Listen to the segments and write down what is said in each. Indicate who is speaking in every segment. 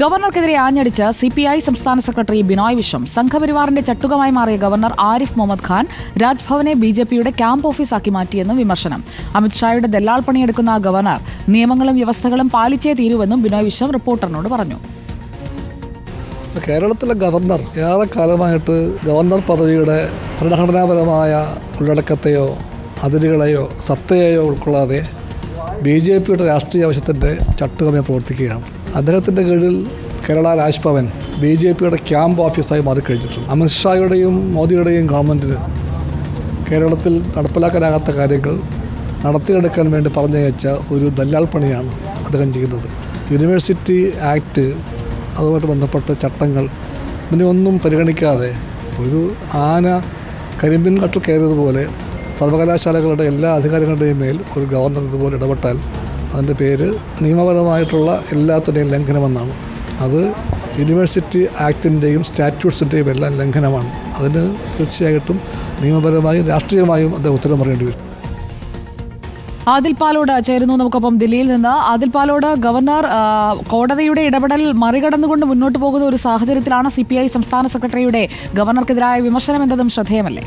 Speaker 1: ഗവർണർക്കെതിരെ ആഞ്ഞടിച്ച് C P I സംസ്ഥാന സെക്രട്ടറി ബിനോയ് വിശ്വം സംഘപരിവാറിന്റെ ചട്ടുകമായി മാറിയ ഗവർണർ ആരിഫ് മുഹമ്മദ് ഖാൻ രാജ്ഭവനെ ബി ജെ പിയുടെ ക്യാമ്പ് ഓഫീസാക്കി മാറ്റിയെന്നും വിമർശനം. അമിത്ഷായുടെ ദല്ലാൾ പണിയെടുക്കുന്ന ഗവർണർ നിയമങ്ങളും വ്യവസ്ഥകളും പാലിച്ചേ തീരുവെന്നും ബിനോയ് വിശ്വം റിപ്പോർട്ടറിനോട് പറഞ്ഞു.
Speaker 2: കേരളത്തിലെ ഗവർണർ ഏറെക്കാലമായിട്ട് ഗവർണർ പദവിയുടെ ഭരണഘടനാപരമായ ഉള്ളടക്കത്തെയോ അതിരുകളെയോ സത്തയെയോ ഉൾക്കൊള്ളാതെ ബി ജെ പിയുടെ രാഷ്ട്രീയ ആവശ്യത്തിന്റെ ചട്ടുകമേ പ്രവർത്തിക്കുകയാണ്. അദ്ദേഹത്തിന്റെ കീഴിൽ കേരള രാജ്ഭവൻ ബി ജെ പിയുടെ ക്യാമ്പ് ഓഫീസായി മാറിക്കഴിഞ്ഞിട്ടുണ്ട്. അമിത്ഷായുടെയും മോദിയുടെയും ഗവൺമെന്റിന് കേരളത്തിൽ നടപ്പിലാക്കാനാകാത്ത കാര്യങ്ങൾ നടത്തിയെടുക്കാൻ വേണ്ടി പറഞ്ഞയച്ച ഒരു ദല്ലാൾ പണിയാണ് അദ്ദേഹം ചെയ്യുന്നത്. യൂണിവേഴ്സിറ്റി ആക്ട് അതുമായിട്ട് ബന്ധപ്പെട്ട ചട്ടങ്ങൾ ഇതിനെയൊന്നും പരിഗണിക്കാതെ ഒരു ആന കരിമ്പിൻ കട്ടു കയറിയതുപോലെ സർവകലാശാലകളുടെ എല്ലാ അധികാരങ്ങളുടെയും മേൽ ഒരു ഗവർണർ ഇതുപോലെ ഇടപെട്ടാൽ അതിന്റെ പേര് നിയമപരമായിട്ടുള്ള എല്ലാത്തിന്റെയും ലംഘനമെന്നാണ്. അത് യൂണിവേഴ്സിറ്റി ആക്ടിന്റെയും സ്റ്റാറ്റ്യൂട്ട്സിന്റെയും എല്ലാം ലംഘനമാണ്. അതിന് തീർച്ചയായിട്ടും നിയമപരമായും രാഷ്ട്രീയമായും അദ്ദേഹം ഉത്തരം പറയേണ്ടി വരും.
Speaker 1: ആദിൽ പാലോട് ചേരുന്നു നമുക്കൊപ്പം ദില്ലിയിൽ നിന്ന്. ആദിൽ പാലോട് ഗവർണർ കോടതിയുടെ ഇടപെടൽ മറികടന്നുകൊണ്ട് മുന്നോട്ട് പോകുന്ന ഒരു സാഹചര്യത്തിലാണ് സി സംസ്ഥാന സെക്രട്ടറിയുടെ ഗവർണർക്കെതിരായ വിമർശനം എന്നതും ശ്രദ്ധേയമല്ലേ?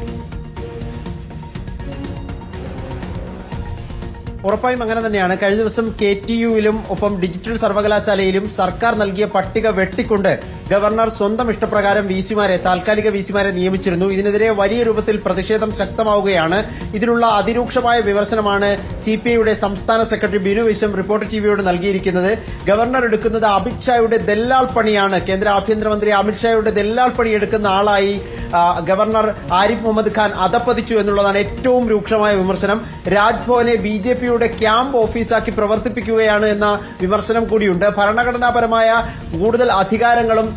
Speaker 3: ഉറപ്പായും അങ്ങനെ തന്നെയാണ്. കഴിഞ്ഞ ദിവസം കെ ടി യുവിലും ഒപ്പം ഡിജിറ്റൽ സർവകലാശാലയിലും സർക്കാർ നൽകിയ പട്ടിക വെട്ടിക്കൊണ്ട് ഗവർണർ സ്വന്തം ഇഷ്ടപ്രകാരം വിസിമാരെ താൽക്കാലിക വിസിമാരെ നിയമിച്ചിരുന്നു. ഇതിനെതിരെ വലിയ രൂപത്തിൽ പ്രതിഷേധം ശക്തമാവുകയാണ്. ഇതിനുള്ള അതിരൂക്ഷമായ വിമർശനമാണ് സി പി ഐയുടെ സംസ്ഥാന സെക്രട്ടറി ബിനു വിശ്വം റിപ്പോർട്ടർ ടിവിയോട് നൽകിയിരിക്കുന്നത്. ഗവർണർ എടുക്കുന്നത് അമിത്ഷായുടെ ദല്ലാൾ പണിയാണ്. കേന്ദ്ര ആഭ്യന്തരമന്ത്രി അമിത്ഷായുടെ ദല്ലാൾ പണി എടുക്കുന്ന ആളായി ഗവർണർ ആരിഫ് മുഹമ്മദ് ഖാൻ അതപ്പതിച്ചു എന്നുള്ളതാണ് ഏറ്റവും രൂക്ഷമായ വിമർശനം. രാജ്ഭവനെ ബി ജെ പിയുടെ ക്യാമ്പ് ഓഫീസാക്കി പ്രവർത്തിപ്പിക്കുകയാണ് എന്ന വിമർശനം കൂടിയുണ്ട്. ഭരണഘടനാപരമായ കൂടുതൽ അധികാരങ്ങളും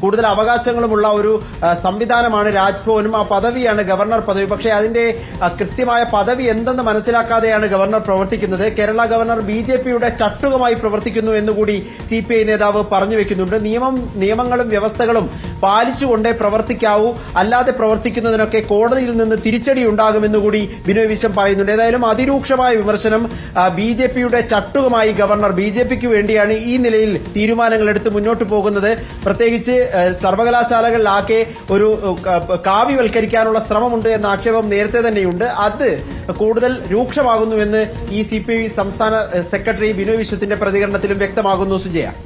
Speaker 3: കൂടുതൽ അവകാശങ്ങളുമുള്ള ഒരു സംവിധാനമാണ് രാജ്ഭവനും. ആ പദവിയാണ് ഗവർണർ പദവി. പക്ഷേ അതിന്റെ കൃത്യമായ പദവി എന്തെന്ന് മനസ്സിലാക്കാതെയാണ് ഗവർണർ പ്രവർത്തിക്കുന്നത്. കേരള ഗവർണർ ബി ജെ പിയുടെ ചട്ടുകമായി പ്രവർത്തിക്കുന്നു എന്നുകൂടി സി പി ഐ നേതാവ് പറഞ്ഞു വെക്കുന്നുണ്ട്. നിയമം നിയമങ്ങളും വ്യവസ്ഥകളും പാലിച്ചുകൊണ്ടേ പ്രവർത്തിക്കാവൂ. അല്ലാതെ പ്രവർത്തിക്കുന്നതിനൊക്കെ കോടതിയിൽ നിന്ന് തിരിച്ചടി ഉണ്ടാകുമെന്ന് കൂടി ബിനോയ് വിശ്വം പറയുന്നുണ്ട്. ഏതായാലും അതിരൂക്ഷമായ വിമർശനം ബി ജെ പിയുടെ ചട്ടുകമായി ഗവർണർ ബി ജെ പിക്ക് വേണ്ടിയാണ് ഈ നിലയിൽ തീരുമാനങ്ങൾ എടുത്ത് മുന്നോട്ട് പോകുന്നത്. പ്രത്യേകിച്ച് ആ, സർവകലാശാലകളിലാകെ ഒരു കാവ്യവൽക്കരിക്കാനുള്ള ശ്രമമുണ്ട് എന്ന ആക്ഷേപം നേരത്തെ തന്നെയുണ്ട്. അത് കൂടുതൽ രൂക്ഷമാകുന്നുവെന്ന് ഇ സി പി സംസ്ഥാന സെക്രട്ടറി ബിനോയ് വിശ്വത്തിന്റെ പ്രതികരണത്തിലും വ്യക്തമാകുന്നു സുജയ.